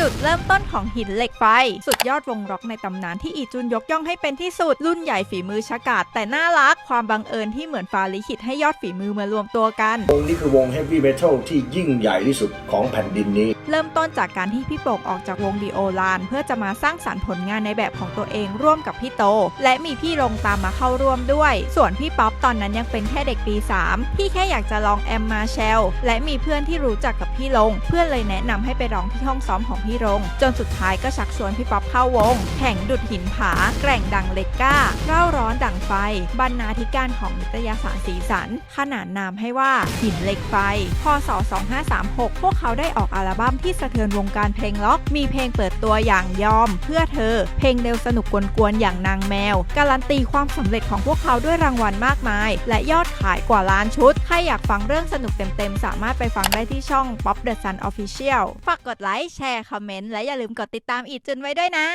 จุดเริ่มต้นของหินเหล็กไฟ สุดยอดวงร็อกในตำนานที่อีจุนยกย่องให้เป็นที่สุด รุ่นใหญ่ฝีมือชะกาดแต่น่ารัก ความบังเอิญที่เหมือนฟ้าลิขิตให้ยอดฝีมือมารวมตัวกัน วงนี้คือวงเฮฟวี่เมทัลที่ยิ่งใหญ่ที่สุดของแผ่นดินนี้เริ่มต้นจากการที่พี่โป่งออกจากวงดีโอลานเพื่อจะมาสร้างสารรค์ผลงานในแบบของตัวเองร่วมกับพี่โต และมีพี่ลงตามมาเข้าร่วมด้วย ส่วนพี่ป๊อปตอนนั้นยังเป็นแค่เด็กปี3พี่แค่อยากจะลองแอมมาเชลและมีเพื่อนที่รู้จักกับพี่ลง เพื่อนเลยแนะนำให้ไปร้องที่ห้องซ้อมของพี่ลง จนสุดท้ายก็ชักชวนพี่ป๊อปเข้าวง แข่งดุดหินผา แกร่งดังเลก้าเร่าร้อน ฟ บรรณาธิการของนิตยสารสีสัน ขนานนามให้ว่า หินเหล็กไฟ พศ 2536 พวกเขาได้ออกอัลบั้มที่สะเทือนวงการเพลงล็อก มีเพลงเปิดตัวอย่างยอม เพื่อเธอ เพลงเร็วสนุกกวนๆอย่างนางแมว การันตีความสำเร็จของพวกเขาด้วยรางวัลมากมาย และยอดขายกว่าล้านชุด ใครอยากฟังเรื่องสนุกเต็มๆ สามารถไปฟังได้ที่ช่อง Pop The Sun Official ฝากกดไลค์ แชร์ คอมเมนต์ และอย่าลืมกดติดตามอีจุนไว้ด้วยนะ